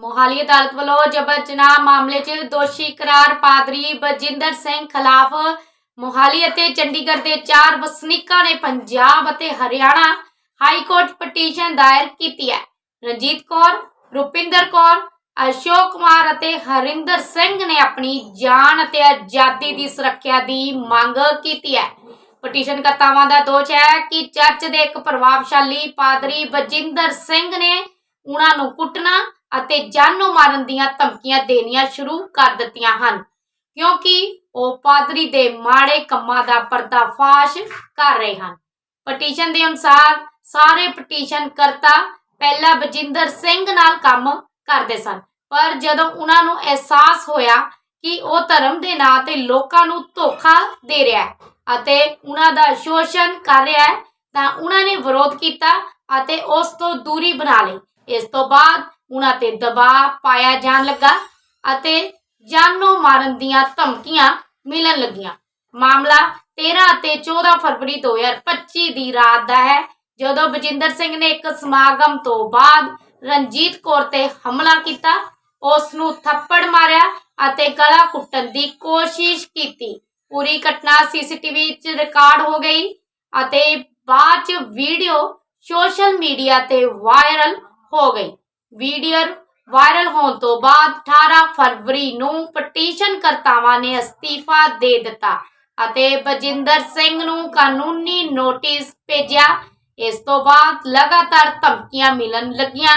ਮੋਹਾਲੀ ਅਦਾਲਤ ਵੱਲੋਂ ਜਬਰ ਜਨਾਹ ਮਾਮਲੇ 'ਚ ਦੋਸ਼ੀ ਕਰਾਰ ਪਾਦਰੀ ਬਜਿੰਦਰ ਸਿੰਘ ਖਿਲਾਫ ਮੋਹਾਲੀ ਅਤੇ ਚੰਡੀਗੜ੍ਹ ਦੇ ਚਾਰ ਵਸਨੀਕਾਂ ਨੇ ਪੰਜਾਬ ਅਤੇ ਹਰਿਆਣਾ ਹਾਈ ਕੋਰਟ ਪਟੀਸ਼ਨ ਦਾਇਰ ਕੀਤੀ ਹੈ। ਰਣਜੀਤ ਕੌਰ, ਰੁਪਿੰਦਰ ਕੌਰ, ਅਸ਼ੋਕ ਕੁਮਾਰ ਅਤੇ ਹਰਿੰਦਰ ਸਿੰਘ ਨੇ ਆਪਣੀ ਜਾਨ ਅਤੇ ਆਜ਼ਾਦੀ ਦੀ ਸੁਰੱਖਿਆ ਦੀ ਮੰਗ ਕੀਤੀ ਹੈ। ਪਟੀਸ਼ਨ ਕਰਤਾਵਾਂ ਦਾ ਦੋਸ਼ ਹੈ ਕਿ ਚਰਚ ਦੇ ਇੱਕ ਪ੍ਰਭਾਵਸ਼ਾਲੀ ਪਾਦਰੀ ਬਜਿੰਦਰ ਸਿੰਘ ਨੇ ਉਹਨਾਂ ਨੂੰ ਕੁੱਟਣਾ ਅਤੇ ਜਾਨੋਂ ਮਾਰਨ ਦੀਆਂ ਧਮਕੀਆਂ ਦੇਣੀਆਂ ਸ਼ੁਰੂ ਕਰ ਦਿੱਤੀਆਂ ਹਨ। ਕਿਉਂਕਿ ਉਹ ਪਾਦਰੀ ਦੇ ਮਾੜੇ ਕੰਮਾਂ ਦਾ ਪਰਦਾਫਾਸ਼ ਕਰ ਰਹੇ ਹਨ। ਪਟੀਸ਼ਨ ਦੇ ਅਨੁਸਾਰ ਸਾਰੇ ਪਟੀਸ਼ਨ ਕਰਤਾ ਪਹਿਲਾਂ ਬਜਿੰਦਰ ਸਿੰਘ ਨਾਲ ਕੰਮ ਕਰਦੇ ਸਨ। ਪਰ ਜਦੋਂ ਉਹਨਾਂ ਨੂੰ ਅਹਿਸਾਸ ਹੋਇਆ ਕਿ ਉਹ ਧਰਮ ਦੇ ਨਾਂ ਤੇ ਲੋਕਾਂ ਨੂੰ ਧੋਖਾ ਦੇ ਰਿਹਾ ਹੈ ਅਤੇ ਉਹਨਾਂ ਦਾ ਸ਼ੋਸ਼ਣ ਕਰ ਰਿਹਾ ਹੈ, ਤਾਂ ਉਹਨਾਂ ਨੇ ਵਿਰੋਧ ਕੀਤਾ ਅਤੇ ਉਸ ਤੋਂ ਦੂਰੀ ਬਣਾ ਲਈ। ਇਸ ਤੋਂ ਬਾਅਦ ਉਹਨਾਂ ਤੇ ਦਬਾਅ ਪਾਇਆ ਜਾਣ ਲੱਗਾ ਅਤੇ ਜਾਨੋਂ ਮਾਰਨ ਦੀਆਂ ਧਮਕੀਆਂ ਮਿਲਣ ਲੱਗੀਆਂ। ਮਾਮਲਾ 13 ਅਤੇ 14 ਫਰਵਰੀ 2025 ਦੀ ਰਾਤ ਦਾ ਹੈ, ਜਦੋਂ ਬਜਿੰਦਰ ਸਿੰਘ ਨੇ ਇੱਕ ਸਮਾਗਮ ਤੋਂ ਬਾਅਦ ਰਣਜੀਤ ਕੌਰ ਤੇ ਹਮਲਾ ਕੀਤਾ। ਉਸ ਨੂੰ ਥੱਪੜ ਮਾਰਿਆ ਅਤੇ ਗਲਾ ਕੁੱਟਣ ਦੀ ਕੋਸ਼ਿਸ਼ ਕੀਤੀ। ਪੂਰੀ ਘਟਨਾ ਸੀਸੀਟੀਵੀ 'ਚ ਰਿਕਾਰਡ ਹੋ ਗਈ ਅਤੇ ਬਾਅਦ 'ਚ ਵੀਡੀਓ ਸੋਸ਼ਲ ਮੀਡੀਆ ਤੇ ਵਾਇਰਲ ਹੋ ਗਈ। ਵੀਡੀਓ ਵਾਇਰਲ ਹੋਣ ਤੋਂ ਬਾਅਦ 18 ਫਰਵਰੀ ਨੂੰ ਪਟੀਸ਼ਨ ਕਰਤਾਵਾਂ ਨੇ ਅਸਤੀਫਾ ਦੇ ਦਿੱਤਾ ਅਤੇ ਬਜਿੰਦਰ ਸਿੰਘ ਨੂੰ ਕਾਨੂੰਨੀ ਨੋਟਿਸ ਭੇਜਿਆ। ਇਸ ਤੋਂ ਬਾਅਦ ਲਗਾਤਾਰ ਧਮਕੀਆਂ ਮਿਲਣ ਲੱਗੀਆਂ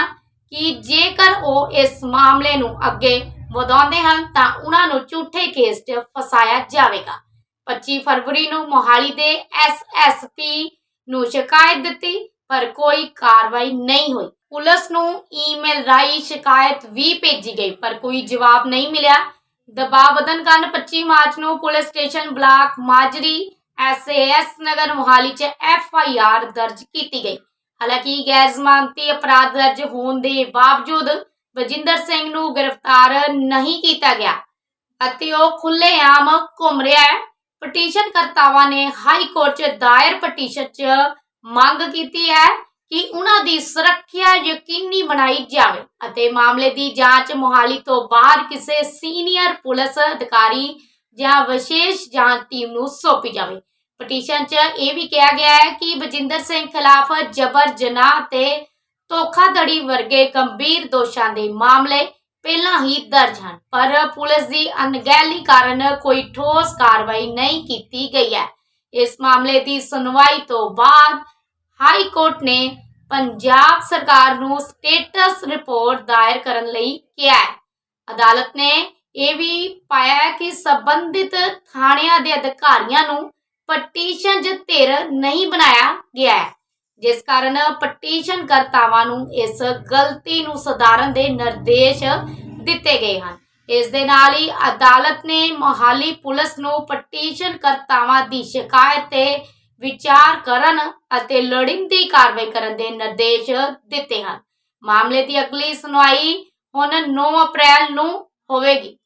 ਕਿ ਜੇਕਰ ਉਹ ਇਸ ਮਾਮਲੇ ਨੂੰ ਅੱਗੇ ਵਧਾਉਂਦੇ ਹਨ ਤਾਂ ਉਹਨਾਂ ਨੂੰ ਝੂਠੇ ਕੇਸ 'ਚ ਫਸਾਇਆ ਜਾਵੇਗਾ। 25 ਫਰਵਰੀ ਨੂੰ ਮੋਹਾਲੀ ਦੇ ਐਸਐਸਪੀ ਨੂੰ ਸ਼ਿਕਾਇਤ ਦਿੱਤੀ ਪਰ ਕੋਈ ਕਾਰਵਾਈ ਨਹੀਂ ਹੋਈ। ਪੁਲਿਸ ਨੂੰ ਈਮੇਲ ਰਾਹੀਂ ਸ਼ਿਕਾਇਤ ਵੀ ਭੇਜੀ ਗਈ, ਪਰ ਕੋਈ ਜਵਾਬ ਨਹੀਂ ਮਿਲਿਆ। ਦਬਾਅ ਵਧਣ ਕਾਰਨ 25 ਮਾਰਚ ਨੂੰ police station block Majri SAS Nagar Mohali 'ਚ ਐਫਆਈਆਰ ਦਰਜ ਕੀਤੀ ਗਈ। ਹਾਲਾਂਕਿ ਗੈਰ ਜ਼ਮਾਨਤੀ ਅਪਰਾਧ ਦਰਜ ਹੋਣ ਦੇ ਬਾਵਜੂਦ ਵਜਿੰਦਰ ਸਿੰਘ ਨੂੰ ਗ੍ਰਿਫਤਾਰ ਨਹੀਂ ਕੀਤਾ ਗਿਆ ਅਤੇ ਉਹ ਖੁੱਲ੍ਹੇਆਮ ਘੁੰਮ ਰਿਹਾ ਹੈ। ਪਟੀਸ਼ਨ ਕਰਤਾਵਾਂ ਨੇ ਹਾਈ ਕੋਰਟ 'ਚ ਦਾਇਰ ਪਟੀਸ਼ਨ 'ਚ ਮੰਗ ਕੀਤੀ ਹੈ ਕਿ ਉਹਨਾਂ ਦੀ ਸੁਰੱਖਿਆ ਯਕੀਨੀ ਬਣਾਈ ਜਾਵੇ ਅਤੇ ਮਾਮਲੇ ਦੀ ਜਾਂਚ ਮੋਹਾਲੀ ਤੋਂ ਬਾਹਰ ਕਿਸੇ ਸੀਨੀਅਰ ਪੁਲਿਸ ਅਧਿਕਾਰੀ ਜਾਂ ਵਿਸ਼ੇਸ਼ ਜਾਂਚ ਟੀਮ ਨੂੰ ਸੌਂਪੀ ਜਾਵੇ। ਪਟੀਸ਼ਨ 'ਚ ਇਹ ਵੀ ਕਿਹਾ ਗਿਆ ਹੈ ਕਿ ਬਜਿੰਦਰ ਸਿੰਘ ਖਿਲਾਫ ਜਬਰ ਜਨਾਹ ਤੇ ਧੋਖਾਧੜੀ ਵਰਗੇ ਗੰਭੀਰ ਦੋਸ਼ਾਂ ਦੇ ਮਾਮਲੇ ਪਹਿਲਾਂ ਹੀ ਦਰਜ ਹਨ, ਪਰ ਪੁਲਿਸ ਦੀ ਅਣਗਹਿਲੀ ਕਾਰਨ ਕੋਈ ਠੋਸ ਕਾਰਵਾਈ ਨਹੀਂ ਕੀਤੀ ਗਈ ਹੈ। ਇਸ ਮਾਮਲੇ ਦੀ ਸੁਣਵਾਈ ਤੋਂ ਬਾਅਦ ਹਾਈ ਕੋਰਟ ਨੇ ਪੰਜਾਬ ਸਰਕਾਰ ਨੂੰ ਸਟੇਟਸ ਰਿਪੋਰਟ ਦਾਇਰ ਕਰਨ ਲਈ ਕਿਹਾ ਹੈ। ਅਦਾਲਤ ਨੇ ਇਹ ਵੀ ਪਾਇਆ ਕਿ ਸੰਬੰਧਿਤ ਥਾਣਿਆਂ ਦੇ ਅਧਿਕਾਰੀਆਂ ਨੂੰ ਪਟੀਸ਼ਨ 'ਚ ਧਿਰ ਨਹੀਂ ਬਣਾਇਆ ਗਿਆ ਹੈ, ਜਿਸ ਕਾਰਨ ਪਟੀਸ਼ਨ ਕਰਤਾਵਾਂ ਨੂੰ ਇਸ ਗਲਤੀ ਨੂੰ ਸੁਧਾਰਨ ਦੇ ਨਿਰਦੇਸ਼ ਦਿੱਤੇ ਗਏ ਹਨ। ਇਸ ਦੇ ਨਾਲ ਹੀ ਅਦਾਲਤ ਨੇ ਮੋਹਾਲੀ ਪੁਲਿਸ ਨੂੰ ਪਟੀਸ਼ਨ ਕਰਤਾਵਾਂ ਦੀ ਸ਼ਿਕਾਇਤ ਤੇ ਵਿਚਾਰ ਕਰਨ ਅਤੇ ਲੋੜੀਂਦੀ ਕਾਰਵਾਈ ਕਰਨ ਦੇ ਨਿਰਦੇਸ਼ ਦਿੱਤੇ ਹਨ। ਮਾਮਲੇ ਦੀ ਅਗਲੀ ਸੁਣਵਾਈ ਹੁਣ 9 ਅਪ੍ਰੈਲ ਨੂੰ ਹੋਵੇਗੀ।